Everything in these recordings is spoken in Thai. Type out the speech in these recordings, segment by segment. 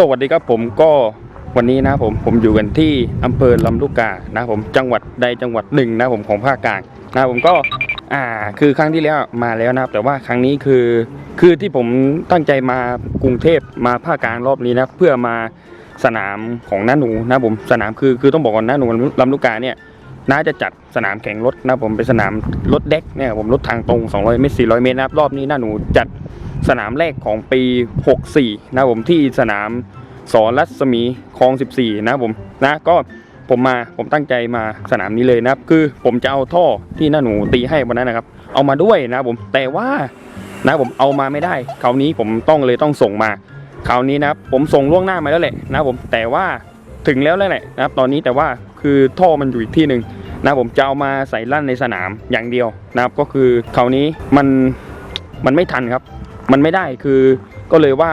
สวัสดีครับผมก็วันนี้นะผมผมอยู่กันที่อำเภอลำลูกกานะผมจังหวัดใดจังหวัดหนึ่งนะผมของภาคกลางนะผมก็อ่าคือครั้งที่แล้วมาแล้วนะครับ แต่ว่าครั้งนี้คือคือที่ผมตั้งใจมากรุงเทพมาภาคกลางรอบนี้นะเพื่อมาสนามของน้าหนูนะผมสนามคือคือต้องบอกก่อนน้าหนูลำลูกกาเนี่ยน่าจะจัดสนามแข่งรถนะผมเป็นสนามรถเด็กเนี่ยผมรถทางตรง 200 เมตร 400 เมตรนะครับรอบนี้น้าหนูจัด สนามแรกของปี 64 นะผมที่สนามสอนรัศมีคลอง 14 นะผมนะก็ผมมาผมตั้งใจมาสนามนี้เลยนะครับ คือผมจะเอาท่อที่น้าหนูตีให้วันนั้นนะครับ เอามาด้วยนะผมแต่ว่านะผมเอามาไม่ได้คราวนี้ผมต้องเลยต้องส่งมาคราวนี้นะครับผมส่งล่วงหน้ามาแล้วแหละนะผมแต่ว่าถึงแล้วแล้วแหละนะครับ ตอนนี้แต่ว่าคือท่อมันอยู่อีกที่หนึ่งนะผมจะเอามาใส่ลั่นในสนามอย่างเดียวนะครับ ก็คือคราวนี้มันมันไม่ทันครับ มันไม่ได้คือก็เลยว่า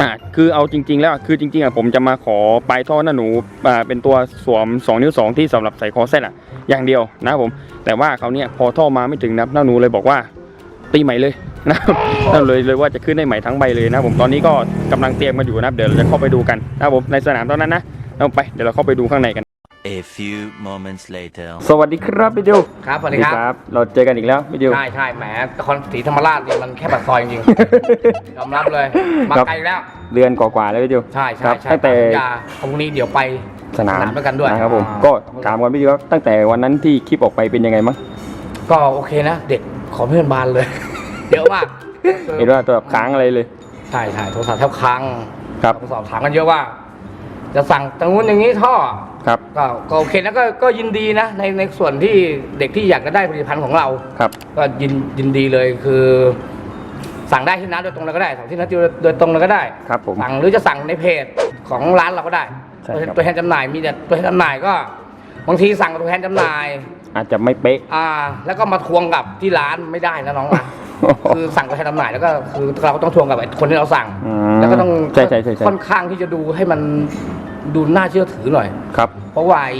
อ่าคือเอาจริง ๆ แล้วคือจริงๆอะผมจะมาขอปลายท่อหน้าหนูอ่าเป็นตัวสวม 2 นิ้ว 2 ที่สำหรับใส่คอเส้นอะอย่างเดียวนะผม แต่ว่าเขาเนี้ยพอท่อมาไม่ถึงนะหน้าหนูเลยบอกว่าตีใหม่เลยนะนั่นเลยเลยว่าจะขึ้นได้ใหม่ทั้งใบเลยนะผมตอนนี้ก็กำลังเตรียมมาอยู่นะเดี๋ยวเราจะเข้าไปดูกันนะผมในสนามตอนนั้นนะเอาไปเดี๋ยวเราเข้าไปดูข้างในกัน A few moments later. สวัสดีครับพี่ดิวครับสวัสดีครับ เราเจอกันอีกแล้วพี่ดิว ใช่ใช่แหมนครศรีธรรมราชนี่มันแค่ปากซอยจริงๆ ยอมรับเลยมาครับ ไกลแล้ว เดือนกว่าๆแล้วพี่ดิวใช่ครัใช่บใช่ตั้งแต่สัญญาพรุ่งนี้เดี๋ยวไปสนามสนามด้วยกันด้วยนะครับผม อ่าก็ถามกันพี่ดิวครับตั้งแต่วันนั้นที่คลิปออกไปเป็นยังไงมั้งก็โอเคนะ เด็กขอเพื่อนบานเลย เยอะมากเห็นว่าตัวแบบค้างอะไรเลย ใช่ใช่โทรศัพท์แทบค้างครับ สอบถามกันเยอะว่า จะสั่งตรงนู้นอย่างนี้ท่อครับก็ก็โอเคนะก็ก็ยินดีนะในในส่วนที่เด็กที่อยากจะได้ผลิตภัณฑ์ของเรา ครับ ก็ยินยินดีเลยคือ สั่งได้ที่นัดโดยตรงเลยก็ได้สั่งที่นัดโดยตรงเลยก็ได้ครับผมสั่งหรือจะสั่งในเพจของร้านเราก็ได้ ใช่ครับ ตัวแทนจำหน่ายมีแต่ตัวแทนจำหน่ายก็บางทีสั่งกับตัวแทนจำหน่าย อาจจะไม่เป๊ะ อ่า แล้วก็มาทวงกับที่ร้านไม่ได้นะน้องนะคือสั่งตัวแทนจำหน่ายแล้วก็คือเราก็ต้องทวงกับไอ้คนที่เราสั่ง อืมแล้วก็ต้องใช่ใช่ใช่ใช่ ค่อนข้างที่จะดูให้มัน ดูน่าเชื่อถือหน่อย ครับ เพราะว่าไอ้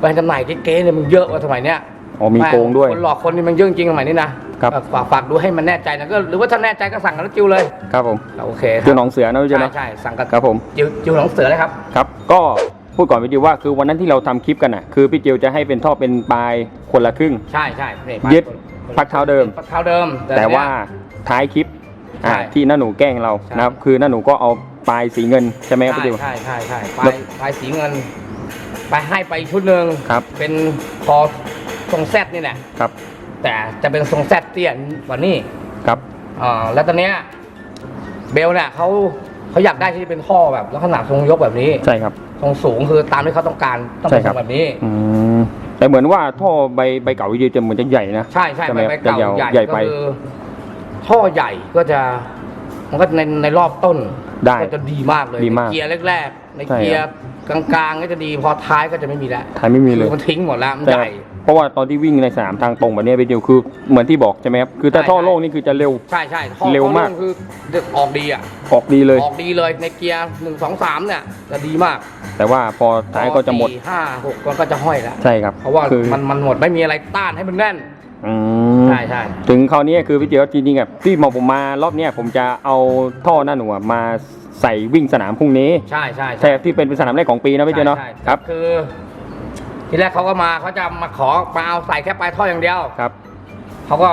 ตัวแทนจำหน่ายเก๊ๆเนี่ยมันเยอะกว่าสมัยเนี้ยอ๋อมีโกงด้วยคนหลอกคนนี่มันเยอะจริงสมัยนี้นะครับก็ฝากฝากดูให้มันแน่ใจนะก็หรือว่าถ้าแน่ใจก็สั่งกับจิวเลยครับผมโอเคคจิวรับหนองเสือนะพี่จิวใช่เนาะใช่สั่งกับครับผมจิวจิวหนองเสือเลยครับครับ ก็พูดก่อนพี่จิวว่าคือวันนั้นที่เราทำคลิปกันอะคือพี่จิวจะให้เป็นท่อเป็นปลายคนละครึ่ง ใช่ใช่นี่ยึดพักเท้าเดิมพักเท้าเดิม แต่ว่าท้ายคลิปอ่าใช่ที่น้าหนูแกล้งเราใช่นะครับคือน้าหนูก็เอา ปลายสีเงินใช่ไหมครับใช่พี่จิว ใช่ใช่ใช่ไปแล้วไปสีเงิน ไปให้ไปชุดหนึ่งครับ เป็นพอทรงแซดนี่แหละ ครับแต่จะเป็นทรงแซดเตี้ยกว่านี้ครับอ่าแล้วตอนเนี้ยเบลเนี่ยเขาเขาอยากได้ที่เป็นท่อแบบลักษณะทรงยกแบบนี้ ใช่ครับ ทรงสูงคือตามที่เขาต้องการต้องเป็นใช่คทรัรบงแบบนี้ อืมแต่เหมือนว่าท่อใบใบเก่าพี่จิวจะเหมือนจะใหญ่นะใช่ใช่ใช่ไหมใบเก่าจะยาวใหญ่ใหญ่ก็ไปคือท่อใหญ่ก็จะมันก็ในในรอบต้น ได้ก็จะดีมากเลยดีมากในเกียร์แรกๆ ในใช่เกียร์กลางๆก็จะดีพอท้ายก็จะไม่มีแล้วท้ายไม่มีเลยคือมันทิ้งหมดแล้วมันใช่ใหครัญ่บเพราะว่าตอนที่วิ่งในสนามทางตรงแบบนี้ไปเดียวคือเหมือนที่บอกใช่ไหมครับคือถ้าใช่ท่อใช่โล่งนี่คือจะเร็วใช่ใช่ท่อเร็วมากท่อคือออกดีอะออกดีเลยออกดีเลยในเกียร์หนึ่งสองสามเนี่ยจะดีมาก แต่ว่าพอท้ายก็จะหมดสี่ห้าหกมันก็จะห้อยแล้วใช่ครับเพราะว่าคือมันมันหมดไม่มีอะไรต้านให้มันแน่น อืมใช่ใช่ถึงคราวนี้คือพี่เจียวจริงๆอะที่มาผมมารอบเนี้ยผมจะเอาท่อหน้าหนูอะมาใส่วิ่งสนามพรุ่งนี้ใช่ใช่ใช่ครับที่เป็นสนามแรกของปีนะพี่เจียวเนาะใช่ใช่ครับคือทีแรกเขาก็มาเขาจะมาขอมาเอาใส่แค่ปลายท่ออย่างเดียวครับเขาก็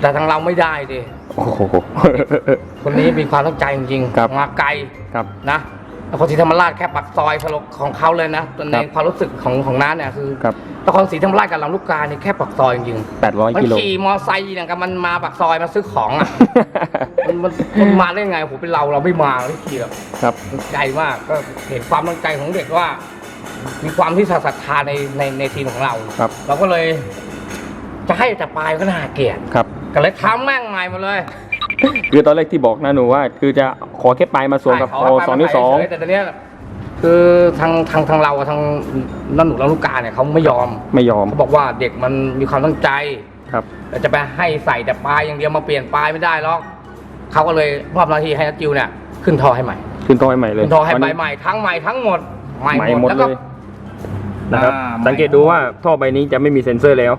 แต่ทางเราไม่ได้ดิโอ้โหคนนี้มีความตั้งใจจริงครับมาไกลครับนะ นครศรีธรรมราชแค่ปักซอยทะลกของเขาเลยนะในครับความรู้สึกของของน้าเนี่ยคือครับนครศรีธรรมราชกับลำลูกกานี่แค่ปักซอยจริงแปดร้อยๆมันกิโลขี่มอไซค์เนี่ยกับมันมาปักซอยมาซื้อของอะมันมันมันมาได้ไงผมเป็นเราเราไม่มาเราไม่ขี่หรอกครับมันไกลมากก็เห็นความตั้งใจของเด็กว่า มีความที่ศรัทธาในในในทีมของเราครับเราก็เลย จะให้แต่ปลายก็น่าเกลียดครับก็เลยทำแม่งใหม่หมาเลย คือตอนแรกที่บอกนะหนูว่า คือจะขอแค่ปลายมาสวมกับใช่คขอให้สองปลายนิ้วสองมาใส่เฉยๆแต่ตอนเนี้ยคือทางทางทางเรากับทางนั่นหนูลำลูกกาเนี่ยเขาไม่ยอมไม่ยอมเขาบอกว่าเด็กมันมีความตั้งใจครับแต่จะไปให้ใส่แต่ปลายอย่างเดียวมาเปลี่ยนปลายไม่ได้หรอกเขาก็เลยมอบหน้าที่ให้นักจิวเนี่ยขึ้นท่อให้ใหม่ขึ้นท่อให้ใหม่เลยขึ้นท่อให้ตนใบนี้ใหม่ทั้งใหม่ทั้งหมดใหม่ใหม่หหมมดดแล้วเลก็ยนะครับอ่าสังเกตดูว่าท่อใบนี้จะไม่มีเซ็นเซอร์แล้ว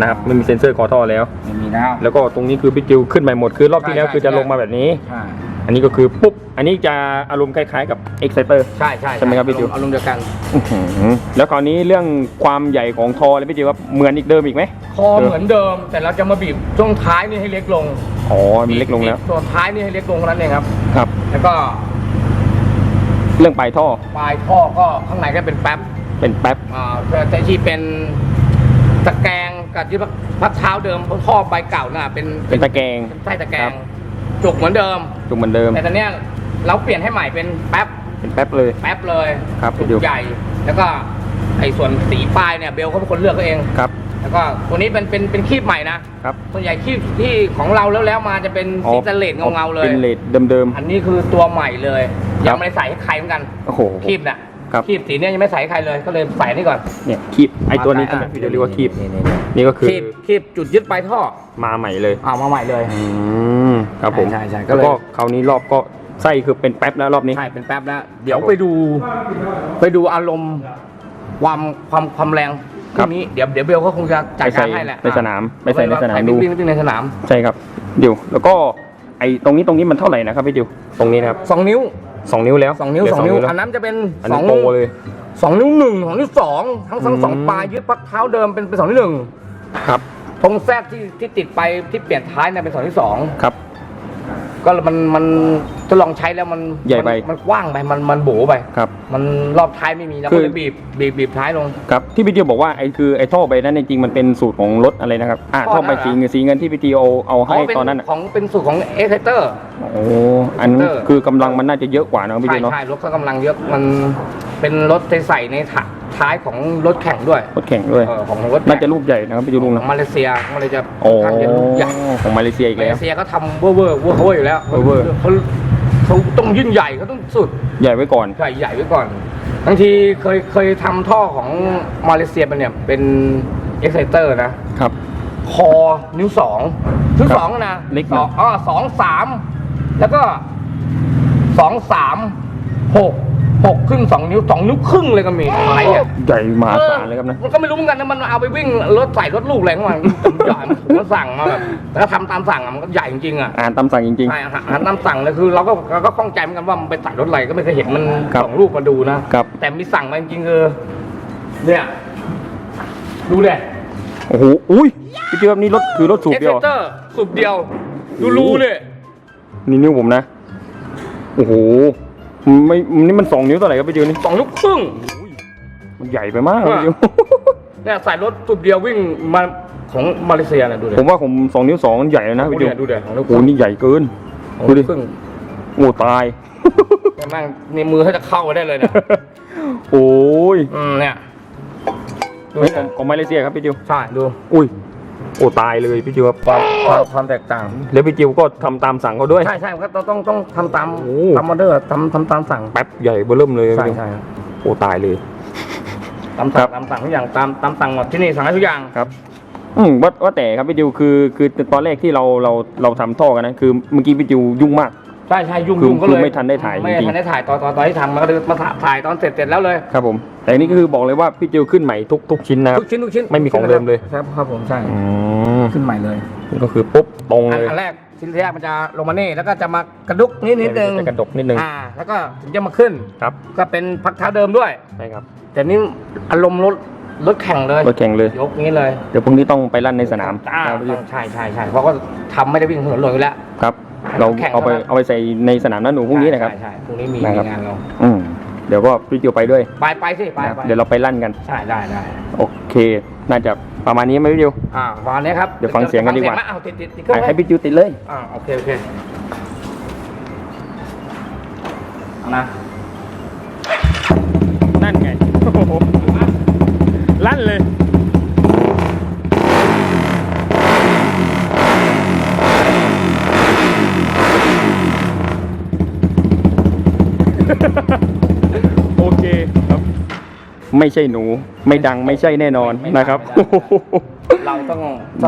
นะครับไม่มีเซ็นเซอร์ขอท่อแล้ว ไม่มีแล้วแล้วก็ตรงนี้คือพี่จิวขึ้นใหม่หมดคือรอบที่แล้วใช่คือจะใช่ลงมาแบบนี้ อ่าอันนี้ก็คือปุ๊บอันนี้จะอารมณ์คล้ายๆกับ Exciter ใช่ใช่ใช่ไหมครับพี่จิ๋ว อารมณ์เดียวกันอื้อหือแล้วคราวนี้เรื่องความใหญ่ของทอเลยพี่จิ๋วครับเหมือนอีกเดิมอีกไหมคอเหมือนเดิม แต่เราจะมาบีบช่วงท้ายนี่ให้เล็กลงอ๋อมันเล็กลงแล้วบีบตัวท้ายนี่ให้เล็กลงเท่านั้นเองครับ ครับ แล้วก็เรื่องปลายท่อปลายท่อก็ข้างในก็เป็นแป๊บเป็นแป๊บอ่าแต่ที่เป็นตะแกรง กับที่พักเท้าเดิมเพราะท่อใบเก่าน่ะเป็นเป็นตะแกรง เป็นไส้ตะแกรครังบ จุกเหมือนเดิม จุกเหมือนเดิม แต่ตอนเนี้ยเราเปลี่ยนให้ใหม่เป็นแป๊บเป็นแป๊บเลย แป๊บเลยครับจุกพี่ดิวใหญ่แล้วก็ไอ้ส่วนสีปลายเนี่ยเบลเขาเป็นคนเลือกเอง ครับ แล้วก็ตัวนี้เป็นเป็นเป็นคีบใหม่นะครับ ส่วนใหญ่คีบที่ของเราแล้วแล้วมาจะเป็นสีสเลดเงาๆเลย เป็นเลดเดิม อันนี้คือตัวใหม่เลย ครัยับงไม่ได้ใส่ให้ใครเหมือนกัน ๆ โอ้โห คีบน่ะ ครับ คีบสีเนี้ยยังไม่ใส่ให้ใครเลยก็เลยใส่นี่ก่อน เนี่ยคีบไอตัวนี้ใช่ไหมพี่เรียกว่าคีบนี่นี่นี่นี่ก็คือคีบคีบจุดยึดปลายท่อมาใหม่เลยเอามาใหม่เลยอืมครับผมใช่ใช่ใช่ก็แล้วเลยก็คราวนี้รอบก็ไส้คือเป็นแป๊บแล้วรอบนี้ใช่เป็นแป๊บแล้ว เดี๋ยวครับผมไปดู ไปดูอารมณ์ความความความแรงครับทีนี้เดี๋ยวเดี๋ยวเบลก็คงจะจัดการให้แหละไปใส่ในสนามไปใส่ในสนามไปดูวิ่งวิ่งในสนามใช่ครับเดี๋ยวแล้วก็ไอตรงนี้ตรงนี้มันเท่าไหร่นะครับพี่ดิวตรงนี้นะครับสองนิ้ว สองนิ้วแล้วสองนิ้วเหลืสองนิ้วแล้วอันนั้นจะเป็นอันสนี้องโตเลย สองนิ้วหนึ่งสองนิ้วสองทั้งทั้งอืม สองปลายยึดพักเท้าเดิมเป็นเป็นสองนิ้วหนึ่งครับ ธงแทรกที่ที่ติดไปที่เปลี่ยนท้ายเนี่ยเป็นสองนิ้วสองครับ ก็มันมันทดลองใช้แล้วมันใหญ่ไป มันมันกว้างไปมันมันโบไป ครับ มันรอบท้ายไม่มีแล้วคืก็อ เลยบีบบีบบีบท้ายลง ครับที่พี่ดิวบอกว่าไอคือไอท่อใบนั้นจริงๆมันเป็นสูตรของรถอะไรนะครับอ่าท่ท่ออนั้นใบเหรอ สีเงินสีเงินที่พี่ดิวเอาเอาให้เป็ตอนนั้นอะของเป็นสูตรของเอ็กเซอร์ โอ้อันนั้น Hunter คือกำลังมันน่าจะเยอะกว่านะพี่ใช่ดิวเนาะ ใช่รถก็กำลังเยอะมันเป็นรถใส่ในถัก ท้ายของรถแข่งด้วยรถแข่งด้วย เออของรถแข่ง น่าจะลูกใหญ่นะครับพี่ดิวลุงขนะองมาเลเซียมันเลยจะโอ้ค่อนข้างจะลูกใหญ่ของมาเลเซียอีกมาเลแล้วเซียก็ทำเวอร์เวอร์เวอร์เขาอยู่แล้วเวอร์เวอร์เขาเขาต้องยิ่งใหญ่เขาต้องสุดใหญ่ไว้ก่อน ใหญ่ใหญ่ไว้ก่อนบางทีเคยเคยทำท่อของมาเลเซียเป็นเนี่ยเป็นเอ็กไซเตอร์นะ ครับ คอนิ้วสองนิ้วครับสองนะเล็กสนะองอ๋อสองสามแล้วก็สองสามหก หกครึ่งสองนิ้วสองนิ้วครึ่งเลยก็มีท้ายอะใหญ่มหาศาลเลยครับนะมันก็ไม่รู้เหมือนกันนะมันเอาไปวิ่งรถใส่รถลูกอะไรของมันใหญ่มันสั่งมาแบบแล้วก็ทำตามสั่งอะมันก็ใหญ่จริงๆอะอ่านตามสั่งจริง ใช่อาหารตามสั่งเลยคือเราก็เราก็ข้องใจเหมือนกันว่ามันไปใส่รถอะไรก็ไม่เคยเห็นมันครับส่งรูปมาดูนะครับ แต่มีสั่งมาจริงๆคือเนี่ยดูเลย ๆโอ้โหอุ้ยพี่เจี๊ยบนี่รถคือรถสูบเอ็กเดียว เซอร์สูบเดียว ดูรูเลยนี่นิ้วผมนะ โอ้โห ไม่นี่มันสองนิ้วเท่าไหร่ครับพี่เจี๊ยบนี่สองลูกครึ่ง มันใหญ่ไปมากครับพี่เจี๊ยบเนี่ยใส่รถสูบเดียววิ่งมาของมาเลเซียนะดูเลยผมว่าผมสองนิ้วสองมันใหญ่แล้วนะดูพี่เดี๋เจี๊ยบดูเดี๋ยวของลูกโอ้โหนี่ใหญ่เกินของดูลูดิกครึ่งโอ้ตายแม่งในมือเขาจะเข้าไปได้เลยเนี่ยโอ้ยอืมเนี่ยดูเฮ้ยเนี่ยของมาเลเซียครับพี่เจี๊ยบใช่ดู อุ้ย โอ้ตายเลยพี่เจี๊ยบความความความแตกต่าง แล้วพี่เจี๊ยบก็ทำตามสั่งเขาด้วย ใช่ใช่ก็ต้องต้องต้องทำตามโอ้ ตามออเดอร์ทำทำตามสั่งแป๊บใหญ่เบ้อเริ่มเลยใช่พี่เจี๊ยบใช่โอ้ตายเลย ตามครัสั่งบ ตามสั่งทุกอย่างตามตามสั่งหมดที่นี่สั่งให้ทุกอย่างครับอืมว่าว่าแต่ครับพี่ดิวคือคือตอนแรกที่เราเราเราทำท่อกันนะคือเมื่อกี้พี่ดิวยุ่งมาก ใช่ใช่ยุ่งคือยุ่งก็คืเลอยไม่ทันได้ถ่ายไม่จริงๆ ทันได้ถ่ายตอนตอนตอนที่ทำมันก็เลยมาถ่ายตอนเสร็จเสร็จแล้วเลยครับผม แต่อันนี้ก็คือบอกเลยว่าพี่ดิวขึ้นใหม่ทุกทุกชิ้นนะครับ ทุกชิ้นทุกชิ้นไม่มีของเดิมเลยใช่ครับผมใช่อืมขึ้นใหม่เลยนี่ก็คือปุ๊บตรงอันเลยอันแรกชิ้นแรกมันจะลงมานี่แล้วก็จะมากระดุกนิดนิดนึงจะกระดกนิดนึงอ่า แล้วก็ถึงจะมาขึ้น ครับก็เป็นพักเท้าเดิมด้วย ใช่ครับแต่นี่อารมณ์รถรถแข่งเลยรถแข่งเลย ยกนี้เลยเดี๋ยวพรุ่งนี้ต้องไปลั่นในสนามอ่าครับพี่ดิวใช่ใช่ใช่เพราะก็ทำไม่ได้วิ่งถนนหลวงอยู่แล้ว ครับ เราแข่งเอาไปเท่านั้นเอาไปใส่ในสนามนัดหนูพรุ่งนี้นะครับ ใช่ใช่พรุ่งนี้มีนะครับ มีงานเรา อืมเดี๋ยวก็พี่ดิวไปด้วยไปไปสิไปนะครับไปเดี๋ยวเราไปลั่นกัน ใช่ได้ได้โอเค น่าจะประมาณนี้ไหมพี่ดิว อ่าวันนี้ครับเดี๋ยวฟังเสียงกันดีกว่าฟัเสียงนะเอาติดติดติดเครื่องไว้ให้พี่ดิวติดเลย อ่าโอเคโอเคเอานะนั่นไง โอ้โหลั่นเลย โอเคครับ ไม่ใช่หนู ไม่ดังไม่ใช่แน่นอนนะครับเราต้อง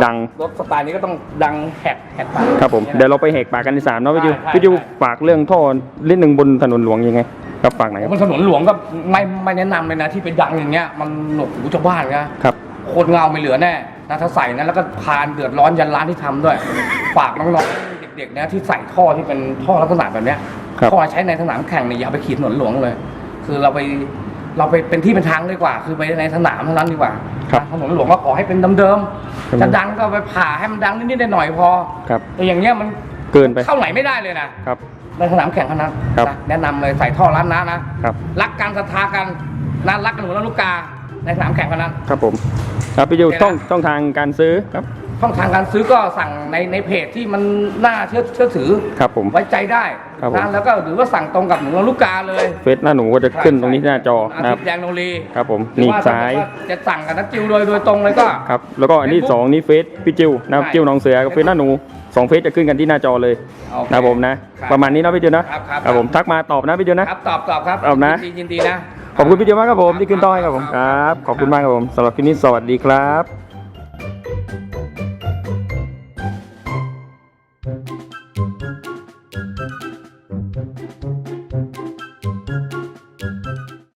ดัง รถสไตล์นี้ก็ต้องดังแหกแหกปาก ครับผมเดี๋ยวเราไปแหกปากกันในสามเนาะพี่ดิวใช่ใช่ พี่ดิวใช่ฝากเรื่องท่อเล่นหนึ่งบนถนนหลวงยังไงครับฝากหน่อยครับมันถนนหลวงก็ไม่ไม่แนะนำเลยนะที่ไปดังอย่างเงี้ยมันหนวกหูชาวบ้านนะครับ โคตรเงาไม่เหลือแน่นะถ้าใส่นะแล้วก็พานเดือดร้อนยันร้านที่ทำด้วย ฝากน้องๆเด็กๆนะที่ใส่ท่อที่เป็นท่อลักษณะแบบเนี้ยครับ ท่อใช้ในสนามแข่งเนี่ยอย่าไปขีดถนนหลวงเลย คือเราไป เราไปเป็นที่เป็นทางดีกว่า คือไปในสนามเท่านั้นดีกว่าครับถนนหลวงก็ขอให้เป็นเดิมครับๆจะดังก็ไปผ่าให้มันดังนิดๆหน่อยๆพอครับแต่อย่างเงี้ยมันเกินไปเข้าไหนไม่ได้เลยนะครับในสนามแข่งเท่านั้นครับนะแนะนำเลยใส่ท่อร้านนะนะครับรักกันศรัทธากันนะรักกันเหมือนลูกกาในสนามแข่งเท่านั้นครับผมครับพี่จิวโอเคนะช่องช่องทางการซื้อครับ ช่องทางการซื้อก็สั่งในในเพจที่มันน่าเชื่อเชื่อถือครับผมไว้ใจได้ครับผม นะแล้วก็หรือว่าสั่งตรงกับหนูลูกกาเลยเฟซหน้าหนูก็จะขึ้นตรงนี้ที่หน้าจออานะคทิรัตบย์แดงโนรีครับผมหรือนี่ว่าซ้ายถ้เกิดว่าจะสั่งกับนักจิวโดยโดยตรงเลยก็ ครับ แล้วก็อันที่ Facebook สองนี่เฟซพี่จิวนะครับใช่จิวน้องเสือกับเฟซหน้าหนูสองเฟซจะขึ้นกันที่หน้าจอเลยโอเคนะครับผมนะ ครับประมาณนี้เนาะพี่จิวนะครับครับครับผมทักมาตอบนะพี่จิวนะ ครับตอบตอบครับตอบนะ ยินดียินดีนะ ขอบคุณพี่จิวมากครับผมที่ขึ้นต้อให้ครับผมครับขอบคุณมากครับผมสำหรับคลิปนี้สวัสดีครับ